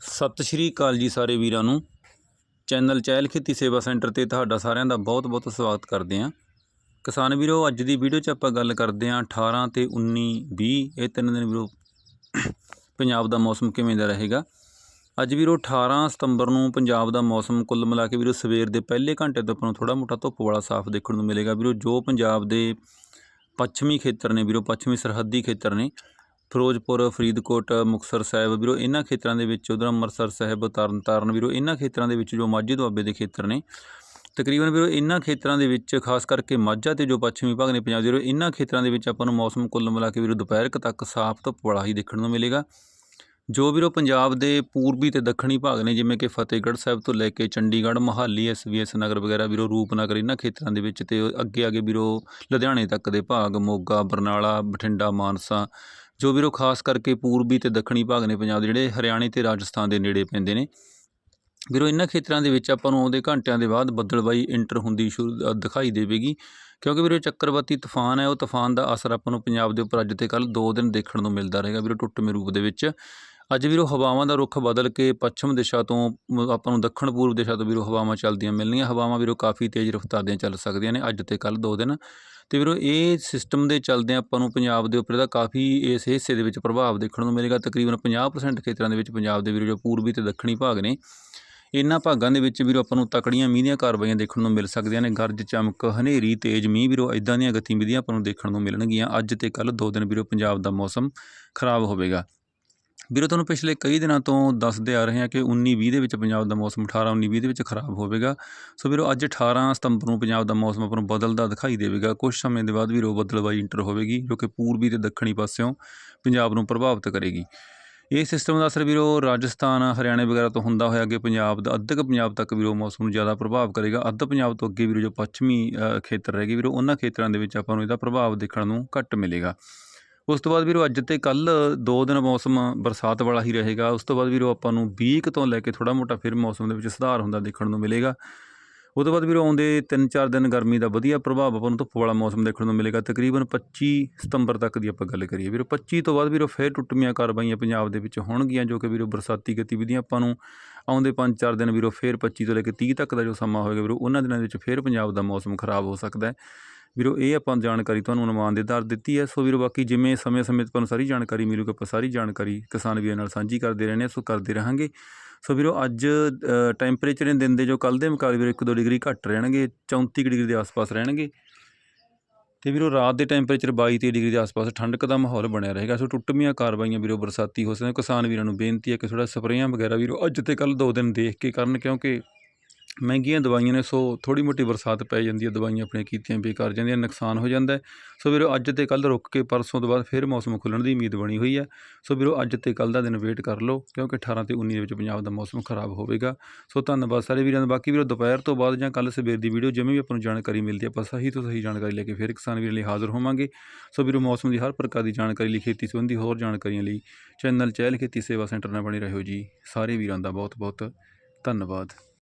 ਸਤਿ ਸ਼੍ਰੀ ਅਕਾਲ ਜੀ ਸਾਰੇ ਵੀਰਾਂ ਨੂੰ। ਚੈਨਲ ਚਹਿਲ ਖੇਤੀ ਸੇਵਾ ਸੈਂਟਰ ਤੇ ਤੁਹਾਡਾ ਸਾਰਿਆਂ ਦਾ ਬਹੁਤ-ਬਹੁਤ ਸਵਾਗਤ ਕਰਦੇ ਹਾਂ। ਕਿਸਾਨ ਵੀਰੋ, ਅੱਜ ਦੀ ਵੀਡੀਓ 'ਚ ਆਪਾਂ ਗੱਲ ਕਰਦੇ ਹਾਂ 18 ਤੇ 19 20 ਇਹ ਤਿੰਨ ਦਿਨ ਵੀਰੋ ਪੰਜਾਬ ਦਾ ਮੌਸਮ ਕਿਵੇਂ ਦਾ ਰਹੇਗਾ? ਅੱਜ ਵੀਰੋ 18 ਸਤੰਬਰ ਨੂੰ ਪੰਜਾਬ ਦਾ ਮੌਸਮ ਕੁੱਲ ਮਿਲਾ ਕੇ ਵੀਰੋ ਸਵੇਰ ਦੇ ਪਹਿਲੇ ਘੰਟੇ ਤੋਂ ਆਪਾਂ ਨੂੰ ਥੋੜਾ ਮੋਟਾ ਧੁੱਪ ਵਾਲਾ ਸਾਫ਼ ਦੇਖਣ ਨੂੰ ਮਿਲੇਗਾ। ਵੀਰੋ ਜੋ ਪੰਜਾਬ ਦੇ ਪੱਛਮੀ ਖੇਤਰ ਨੇ ਵੀਰੋ, ਪੱਛਮੀ ਸਰਹੱਦੀ ਖੇਤਰ ਨੇ ਫਿਰੋਜ਼ਪੁਰ, ਫਰੀਦਕੋਟ, ਮੁਕਤਸਰ ਸਾਹਿਬ ਵੀਰੋ, ਇਹਨਾਂ ਖੇਤਰਾਂ ਦੇ ਵਿੱਚ ਉਧਰ ਅੰਮ੍ਰਿਤਸਰ ਸਾਹਿਬ ਤਰਨਤਾਰਨ ਵੀਰੋ, ਇਹਨਾਂ ਖੇਤਰਾਂ ਦੇ ਵਿੱਚ ਜੋ ਮਾਝੇ ਦੁਆਬੇ ਦੇ ਖੇਤਰ ਨੇ, ਤਕਰੀਬਨ ਵੀਰੋ ਇਹਨਾਂ ਖੇਤਰਾਂ ਦੇ ਵਿੱਚ ਖਾਸ ਕਰਕੇ ਮਾਝਾ ਤੇ ਜੋ ਪੱਛਮੀ ਭਾਗ ਨੇ ਪੰਜਾਬ ਦੇ ਵੀਰੋ, ਇਹਨਾਂ ਖੇਤਰਾਂ ਦੇ ਵਿੱਚ ਆਪਾਂ ਨੂੰ ਮੌਸਮ ਕੁੱਲ ਮਿਲਾ ਕੇ ਵੀਰੋ ਦੁਪਹਿਰ ਤੱਕ ਸਾਫ਼ ਧੁੱਪ ਵਾਲਾ ਹੀ ਦੇਖਣ ਨੂੰ ਮਿਲੇਗਾ। ਜੋ ਵੀਰੋ ਪੰਜਾਬ ਦੇ ਪੂਰਬੀ ਤੇ ਦੱਖਣੀ ਭਾਗ ਨੇ, ਜਿਵੇਂ ਕਿ ਫਤਿਹਗੜ੍ਹ ਸਾਹਿਬ ਤੋਂ ਲੈ ਕੇ ਚੰਡੀਗੜ੍ਹ, ਮੋਹਾਲੀ ਐਸਵੀਐਸ ਨਗਰ ਵਗੈਰਾ ਵੀਰੋ, ਰੂਪਨਗਰ, ਇਹਨਾਂ ਖੇਤਰਾਂ ਦੇ ਵਿੱਚ ਤੇ ਅੱਗੇ ਅੱਗੇ ਵੀਰੋ ਲੁਧਿਆਣੇ ਤੱਕ ਦੇ ਭਾਗ, ਮੋਗਾ, ਬਰਨਾਲਾ, ਬਠਿੰਡਾ, ਮਾਨਸਾ ਜੋ ਵੀਰੋ ਖਾਸ ਕਰਕੇ ਪੂਰਬੀ ਤੇ ਦੱਖਣੀ ਭਾਗ ਨੇ ਪੰਜਾਬ ਦੇ ਜਿਹੜੇ ਹਰਿਆਣੇ ਤੇ ਰਾਜਸਥਾਨ ਦੇ ਨੇੜੇ ਪੈਂਦੇ ਨੇ। ਵੀਰੋ ਇਹਨਾਂ ਖੇਤਰਾਂ ਦੇ ਵਿੱਚ ਆਪਾਂ ਨੂੰ ਆਉਂਦੇ ਘੰਟਿਆਂ ਦੇ ਬਾਅਦ ਬੱਦਲਬਾਈ ਇੰਟਰ ਹੁੰਦੀ ਸ਼ੁਰੂ ਅ, ਦਿਖਾਈ ਦੇਵੇਗੀ। ਕਿਉਂਕਿ ਵੀਰੋ ਚੱਕਰਵਾਤੀ ਤੂਫਾਨ ਹੈ ਉਹ ਤੂਫਾਨ ਦਾ ਅਸਰ ਆਪਾਂ ਨੂੰ ਪੰਜਾਬ ਦੇ ਉੱਪਰ ਅੱਜ ਤੇ ਕੱਲ ਦੋ ਦਿਨ ਦੇਖਣ ਨੂੰ ਮਿਲਦਾ ਰਹੇਗਾ ਵੀਰੋ ਟੁੱਟਵੇਂ ਰੂਪ ਦੇ ਵਿੱਚ। ਅੱਜ ਵੀਰੋ ਹਵਾਵਾਂ ਦਾ ਰੁਖ ਬਦਲ ਕੇ ਪੱਛਮ ਦਿਸ਼ਾ ਤੋਂ ਆਪਾਂ ਨੂੰ ਦੱਖਣ ਪੂਰਬ ਦਿਸ਼ਾ ਤੋਂ ਵੀਰੋ ਹਵਾਵਾਂ ਚੱਲਦੀਆਂ ਮਿਲਣੀਆਂ। ਹਵਾਵਾਂ ਵੀਰੋ ਕਾਫੀ ਤੇਜ਼ ਰਫ਼ਤਾਰ ਦੀਆਂ ਚੱਲ ਸਕਦੀਆਂ ਨੇ ਅੱਜ ਤੇ ਕੱਲ ਦੋ ਦਿਨ। ਅਤੇ ਵੀਰੋ, ਇਹ ਸਿਸਟਮ ਦੇ ਚੱਲਦੇ ਆਪਾਂ ਨੂੰ ਪੰਜਾਬ ਦੇ ਉੱਪਰ ਇਹਦਾ ਕਾਫੀ ਇਸ ਹਿੱਸੇ ਦੇ ਵਿੱਚ ਪ੍ਰਭਾਵ ਦੇਖਣ ਨੂੰ ਮਿਲੇਗਾ। ਤਕਰੀਬਨ 50% ਖੇਤਰਾਂ ਦੇ ਵਿੱਚ ਪੰਜਾਬ ਦੇ ਵੀਰੋ, ਜੋ ਪੂਰਬੀ ਤੇ ਦੱਖਣੀ ਭਾਗ ਨੇ, ਇਹਨਾਂ ਭਾਗਾਂ ਦੇ ਵਿੱਚ ਵੀਰੋ ਆਪਾਂ ਨੂੰ ਤਕੜੀਆਂ ਮੀਂਹ ਦੀਆਂ ਕਾਰਵਾਈਆਂ ਦੇਖਣ ਨੂੰ ਮਿਲ ਸਕਦੀਆਂ ਨੇ। ਗਰਜ, ਚਮਕ, ਹਨੇਰੀ, ਤੇਜ਼ ਮੀਂਹ ਵੀਰੋ ਇਦਾਂ ਦੀਆਂ ਗਤੀਵਿਧੀਆਂ ਆਪਾਂ ਨੂੰ ਦੇਖਣ ਨੂੰ ਮਿਲਣਗੀਆਂ। ਅੱਜ ਤੇ ਕੱਲ ਦੋ ਦਿਨ ਵੀਰੋ, ਪੰਜਾਬ ਦਾ ਮੌਸਮ ਖਰਾਬ ਹੋਵੇਗਾ। ਵੀਰੋ ਤੁਹਾਨੂੰ ਪਿਛਲੇ ਕਈ ਦਿਨਾਂ ਤੋਂ ਦੱਸਦੇ ਆ ਰਹੇ ਹਾਂ ਕਿ 19 20 ਦੇ ਵਿੱਚ ਪੰਜਾਬ ਦਾ ਮੌਸਮ 18 19 20 ਦੇ ਵਿੱਚ ਖਰਾਬ ਹੋਵੇਗਾ। ਸੋ ਵੀਰੋ ਅੱਜ 18 ਸਤੰਬਰ ਨੂੰ ਪੰਜਾਬ ਦਾ ਮੌਸਮ ਆਪਾਂ ਨੂੰ ਬਦਲਦਾ ਦਿਖਾਈ ਦੇਵੇਗਾ। ਕੁਝ ਸਮੇਂ ਦੇ ਬਾਅਦ ਵੀਰੋ ਬਦਲਵਾਈ ਇੰਟਰ ਹੋਵੇਗੀ ਜੋ ਕਿ ਪੂਰਬੀ ਤੇ ਦੱਖਣੀ ਪਾਸਿਓਂ ਪੰਜਾਬ ਨੂੰ ਪ੍ਰਭਾਵਿਤ ਕਰੇਗੀ। ਇਹ ਸਿਸਟਮ ਦਾ ਅਸਰ ਵੀਰੋ ਰਾਜਸਥਾਨ ਹਰਿਆਣੇ ਵਗੈਰਾ ਤੋਂ ਹੁੰਦਾ ਹੋਇਆ ਅੱਗੇ ਪੰਜਾਬ ਦਾ ਅੱਧਕ ਪੰਜਾਬ ਤੱਕ ਵੀਰੋ ਮੌਸਮ ਨੂੰ ਜ਼ਿਆਦਾ ਪ੍ਰਭਾਵ ਕਰੇਗਾ। ਅੱਧ ਪੰਜਾਬ ਤੋਂ ਅੱਗੇ ਵੀਰੋ ਜੋ ਪੱਛਮੀ ਅ, ਖੇਤਰ ਰਹੇਗੀ ਵੀਰੋ ਉਹਨਾਂ ਖੇਤਰਾਂ ਦੇ ਵਿੱਚ ਆਪਾਂ ਨੂੰ ਇਹਦਾ ਪ੍ਰਭਾਵ ਦੇਖਣ ਨੂੰ ਘੱਟ ਮਿਲੇਗਾ। ਉਸ ਤੋਂ ਬਾਅਦ ਵੀਰੋ ਅੱਜ ਤੇ ਕੱਲ ਦੋ ਦਿਨ ਮੌਸਮ ਬਰਸਾਤ ਵਾਲਾ ਹੀ ਰਹੇਗਾ। ਉਸ ਤੋਂ ਬਾਅਦ ਵੀਰੋ ਆਪਾਂ ਨੂੰ 20 ਕੁ ਤੋਂ ਲੈ ਕੇ ਥੋੜਾ ਮੋਟਾ ਫਿਰ ਮੌਸਮ ਦੇ ਵਿੱਚ ਸੁਧਾਰ ਹੁੰਦਾ ਦੇਖਣ ਨੂੰ ਮਿਲੇਗਾ। ਉਹ ਤੋਂ ਬਾਅਦ ਵੀਰੋ ਆਉਂਦੇ 3-4 ਦਿਨ ਗਰਮੀ ਦਾ ਵਧੀਆ ਪ੍ਰਭਾਵ ਆਪਾਂ ਨੂੰ ਧੁੱਪ ਵਾਲਾ ਮੌਸਮ ਦੇਖਣ ਨੂੰ ਮਿਲੇਗਾ। ਤਕਰੀਬਨ 25 ਸਤੰਬਰ ਤੱਕ ਦੀ ਆਪਾਂ ਗੱਲ ਕਰੀਏ ਵੀਰੋ। 25 ਤੋਂ ਬਾਅਦ ਵੀਰੋ ਫਿਰ ਟੁੱਟਮੀਆਂ ਕਾਰਵਾਈਆਂ ਪੰਜਾਬ ਦੇ ਵਿੱਚ ਹੋਣਗੀਆਂ ਜੋ ਕਿ ਵੀਰੋ ਬਰਸਾਤੀ ਗਤੀਵਿਧੀਆਂ ਆਪਾਂ ਨੂੰ ਆਉਂਦੇ 5-4 ਦਿਨ ਵੀਰੋ ਫਿਰ 25 ਤੋਂ ਲੈ ਕੇ 30 ਤੱਕ ਦਾ ਜੋ ਸਮਾਂ ਹੋਏਗਾ ਵੀਰੋ, ਉਹਨਾਂ ਦਿਨਾਂ ਦੇ ਵਿੱਚ ਫਿਰ ਪੰਜਾਬ ਦਾ ਮੌਸਮ ਖਰਾਬ ਹੋ ਸਕਦਾ ਹੈ। ਵੀਰੋ, ਇਹ ਆਪਾਂ ਜਾਣਕਾਰੀ ਤੁਹਾਨੂੰ ਅਨੁਮਾਨ ਦੇ ਦਰ ਦਿੱਤੀ ਹੈ। ਸੋ ਵੀਰੋ, ਬਾਕੀ ਜਿਵੇਂ ਸਮੇਂ-ਸਮੇਂ ਤੇ ਤੁਹਾਨੂੰ ਸਾਰੀ ਜਾਣਕਾਰੀ ਮਿਲੂਗੀ, ਆਪਾਂ ਸਾਰੀ ਜਾਣਕਾਰੀ ਕਿਸਾਨ ਵੀਰਾਂ ਨਾਲ ਸਾਂਝੀ ਕਰਦੇ ਰਹਿੰਦੇ ਹਾਂ, ਸੋ ਕਰਦੇ ਰਹਾਂਗੇ। ਸੋ ਵੀਰੋ, ਅੱਜ ਟੈਂਪਰੇਚਰ in ਦਿਨ ਦੇ ਜੋ ਕੱਲ ਦੇ ਮੁਕਾਬਲੇ ਵੀਰੋ 1-2 ਡਿਗਰੀ ਘੱਟ ਰਹਿਣਗੇ 34 ਕੁ ਡਿਗਰੀ ਦੇ ਆਸ-ਪਾਸ ਰਹਿਣਗੇ। ਤੇ ਵੀਰੋ, ਰਾਤ ਦੇ ਟੈਂਪਰੇਚਰ 22-23 ਡਿਗਰੀ ਦੇ ਆਸ-ਪਾਸ ਠੰਡਕ ਦਾ ਮਾਹੌਲ ਬਣਿਆ ਰਹੇਗਾ। ਸੋ ਟੁੱਟਮੀਆਂ ਕਾਰਵਾਈਆਂ ਵੀਰੋ, ਬਰਸਾਤੀ ਹੋ ਸਕਦੀਆਂ। ਕਿਸਾਨ ਵੀਰਾਂ ਨੂੰ ਬੇਨਤੀ ਹੈ ਕਿ ਥੋੜਾ ਸਪਰੇਆਂ ਵਗੈਰਾ ਵੀਰੋ, ਅੱਜ ਤੇ ਕੱਲ ਦੋ ਦਿਨ ਦੇਖ ਕੇ ਕਰਨ, ਕਿਉਂਕਿ ਮਹਿੰਗੀਆਂ ਦਵਾਈਆਂ ਨੇ, ਸੋ ਥੋੜ੍ਹੀ ਮੋਟੀ ਬਰਸਾਤ ਪੈ ਜਾਂਦੀ ਹੈ, ਦਵਾਈਆਂ ਆਪਣੀਆਂ ਕੀਤੀਆਂ ਬੇਕਾਰ ਜਾਂਦੀਆਂ, ਨੁਕਸਾਨ ਹੋ ਜਾਂਦਾ ਸੋ ਵੀਰੋ, ਅੱਜ ਤੇ ਕੱਲ ਰੁਕ ਕੇ ਪਰਸੋਂ ਤੋਂ ਬਾਅਦ ਫਿਰ ਮੌਸਮ ਖੁੱਲਣ ਦੀ ਉਮੀਦ ਬਣੀ ਹੋਈ ਹੈ। ਸੋ ਵੀਰੋ, ਅੱਜ ਤੇ ਕੱਲ ਦਾ ਦਿਨ ਵੇਟ ਕਰ ਲਓ, ਕਿਉਂਕਿ 18 ਤੇ 19 ਦੇ ਵਿੱਚ ਪੰਜਾਬ ਦਾ ਮੌਸਮ ਖਰਾਬ ਹੋਵੇਗਾ। ਸੋ ਧੰਨਵਾਦ ਸਾਰੇ ਵੀਰਾਂ ਦਾ। ਬਾਕੀ ਵੀਰੋ, ਦੁਪਹਿਰ ਤੋਂ ਬਾਅਦ ਜਾਂ ਕੱਲ ਸਵੇਰ ਦੀ ਵੀਡੀਓ, ਜਿਵੇਂ ਵੀ ਆਪਾਂ ਨੂੰ ਜਾਣਕਾਰੀ ਮਿਲਦੀ ਹੈ, ਆਪਾਂ ਸਹੀ ਤੋਂ ਸਹੀ ਜਾਣਕਾਰੀ ਲੈ ਕੇ ਫਿਰ ਕਿਸਾਨ ਵੀਰਾਂ ਲਈ ਹਾਜ਼ਰ ਹੋਵਾਂਗੇ। ਸੋ ਵੀਰੋ, ਮੌਸਮ ਦੀ ਹਰ ਪ੍ਰਕਾਰ ਦੀ ਜਾਣਕਾਰੀ ਲਈ, ਖੇਤੀ ਸੰਬੰਧੀ ਹੋਰ ਜਾਣਕਾਰੀਆਂ ਲਈ ਚੈਨਲ ਚਹਿਲ ਖੇਤੀ ਸੇਵਾ ਸੈਂਟਰ ਨਾਲ ਬਣੇ ਰਹੋ ਜੀ। ਸਾਰੇ ਵੀਰਾਂ ਦਾ ਬਹੁਤ ਬਹੁਤ ਧੰਨਵਾਦ।